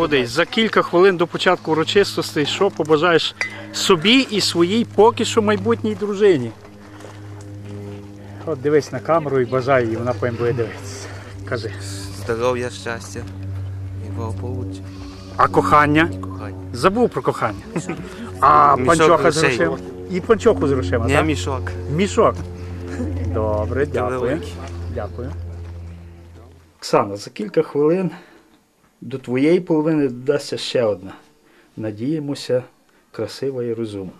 Молодий, за кілька хвилин до початку урочистостей, що побажаєш собі і своїй поки що майбутній дружині. От дивись на камеру і бажай їй, вона потім буде дивитися. Кажи. Здоров'я, щастя і благополуччя, А кохання? кохання. Забув про кохання. А Мішок панчоха з грошей. грошима? І панчоху з грошима, Не так? мішок. Мішок. Добре, дякую. великий. Дякую. Оксана, за кілька хвилин до твоєї половини додасться ще одна. Надіємося, красива і розумна.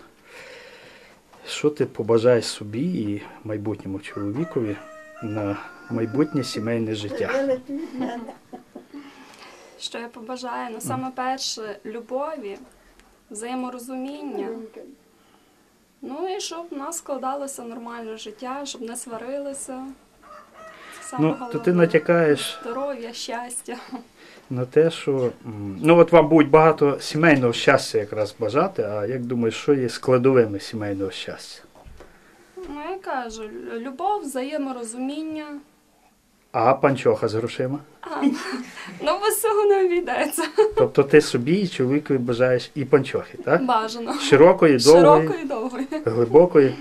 Що ти побажаєш собі і майбутньому чоловікові на майбутнє сімейне життя? Що я побажаю? Ну, саме перше, любові, взаєморозуміння. Ну і щоб в нас складалося нормальне життя, щоб не сварилися. Саме Ну, то головне. ти натякаєш Здоров'я, щастя. на те, що ну от вам будуть багато сімейного щастя якраз бажати, а як думаєш, що є складовими сімейного щастя? Ну, я кажу, любов, взаєморозуміння. А панчоха з грошима? А, ну, без цього не обійдеться. Тобто ти собі і чоловікові бажаєш і панчохи, так? Бажано. Широкої, довгої, Широкої, довгої. глибокої.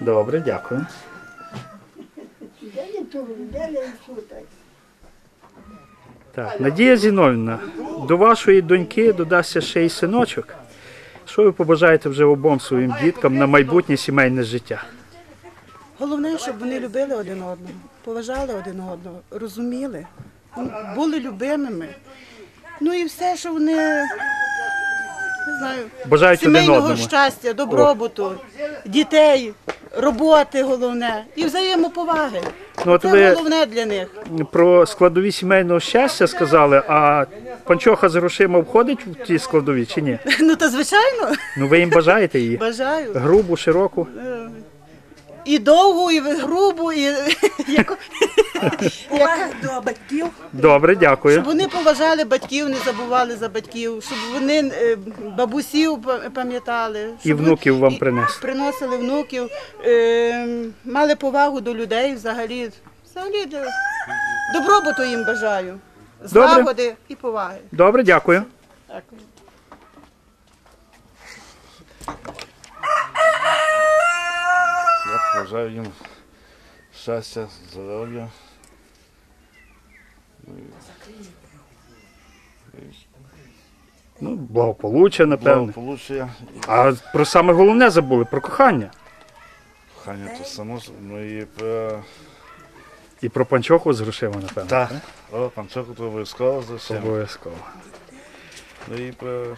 Добре, дякую. Так, Надія Зіновівна, до вашої доньки додасться ще й синочок. Що ви побажаєте вже обом своїм діткам на майбутнє сімейне життя? Головне, щоб вони любили один одного, поважали один одного, розуміли, були любимими. Ну і все, що вони не знаю, Бажають один сімейного одному. щастя, добробуту, дітей, роботи головне і взаємоповаги. Ну, от Це ви головне для них. про складові сімейного щастя сказали, а панчоха з грошима входить в ті складові чи ні? Ну та звичайно, Ну ви їм бажаєте її? бажаю. Грубу, широку. І довгу, і грубу, і яку- до батьків. Добре, дякую. Щоб вони поважали батьків, не забували за батьків, щоб вони е, бабусів па- пам'ятали. І внуків вам принесли. Приносили внуків, е, мали повагу до людей взагалі. Взагалі добробуту їм бажаю. Злагоди і поваги. Добре, дякую. Дякую. Я бажаю їм щастя, здоров'я. Ну, благополуччя, напевне. Благополуччя. А про саме головне забули про кохання. Кохання то само. Ну і е, І про панчоху з грошима, напевне. так. О, панчоку то обов'язково за все. Обов'язково. Ну і про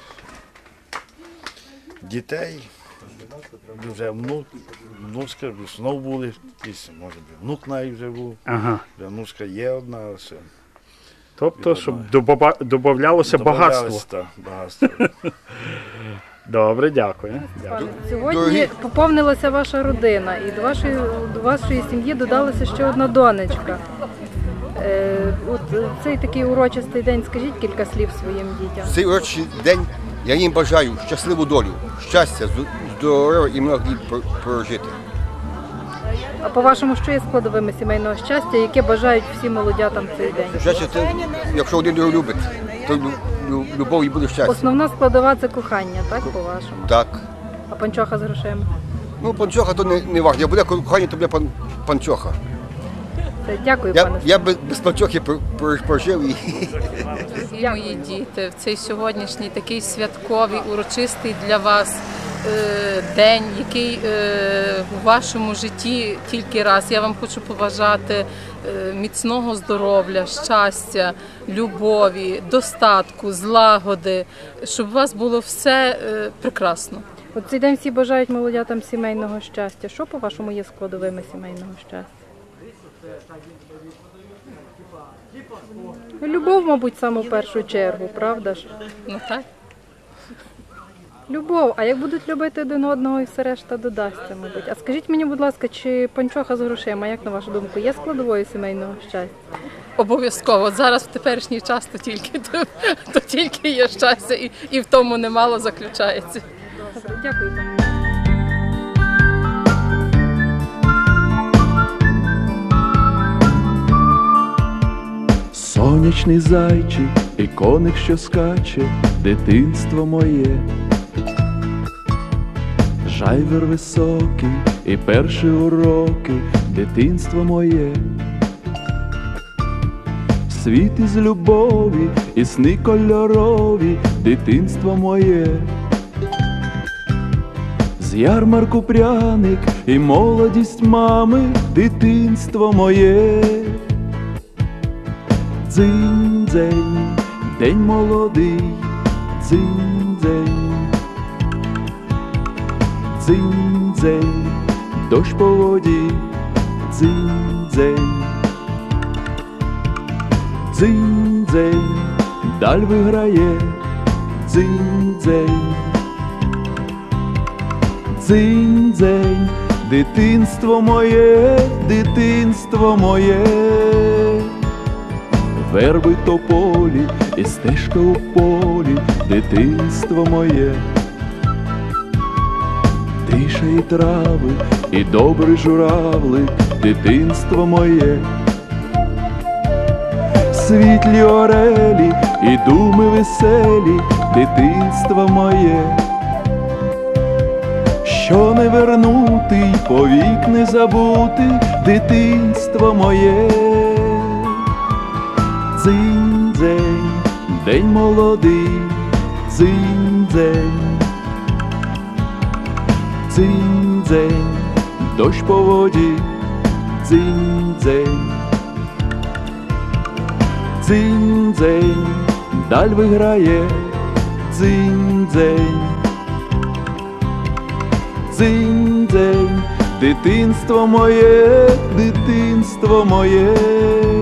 дітей. Вже внук, внучка, вже знов були, якісь, може би, внук навіть вже був. Ага. Вже внучка є одна, все. Тобто, щоб добава- додавалося багатство. Добавлялось, так, багатство. Добре, дякую. дякую. Сьогодні поповнилася ваша родина, і до вашої, до вашої сім'ї додалася ще одна донечка. Е, от е, цей такий урочистий день, скажіть кілька слів своїм дітям. цей урочий день я їм бажаю щасливу долю, щастя, з- здоров'я і много літ прожити. А по-вашому, що є складовими сімейного щастя, яке бажають всі молодятам цей день? Щастя, це, якщо один другого любить, то лю- лю- любов і буде щастя. Основна складова це кохання, так по-вашому? Так. А панчоха з грошима? Ну, панчоха то не, не важливо. Я буде кохання, то буде пан, панчоха. Це дякую, Я, пане. я без, без панчохи про- про- прожив і Дорогі мої діти, в цей сьогоднішній такий святковий, урочистий для вас день, який е, у вашому житті тільки раз. Я вам хочу побажати е, міцного здоров'я, щастя, любові, достатку, злагоди, щоб у вас було все е, прекрасно. От цей день всі бажають молодятам сімейного щастя. Що по-вашому є складовими сімейного щастя? Любов, мабуть, саме в першу чергу, правда ж? Ну так. Любов, а як будуть любити один одного і все решта додасться, мабуть. А скажіть мені, будь ласка, чи панчоха з грошима, як на вашу думку, є складовою сімейного щастя? Обов'язково. Зараз в теперішній час то тільки, то, то тільки є щастя, і, і в тому немало заключається. Добре, дякую, пані. Сонячний зайчик і коник, що скаче, дитинство моє. Жайвер високий і перші уроки, дитинство моє. Світ із любові, і сни кольорові, дитинство моє. З ярмарку пряник і молодість мами, дитинство моє. Дзинь-дзень, день молодий, дзинь-дзень. Дзинь-дзень, дощ по воді, дзинь-дзень. Дзинь-дзень, даль виграє, дзинь-дзень. Дзинь-дзень, дитинство моє, дитинство моє. Верби тополі і стежка у полі, дитинство моє. Тиша і трави, і добрий журавлик, дитинство моє. Світлі орелі і думи веселі, дитинство моє. Що не вернути, й повік не забути, дитинство моє. Дзинь-дзень, день молодий, дзинь-дзень. Дзинь-дзень, дощ по воді, дзинь-дзень. Дзинь-дзень, даль виграє, дзинь-дзень. Дзинь-дзень, дитинство моє, дитинство моє.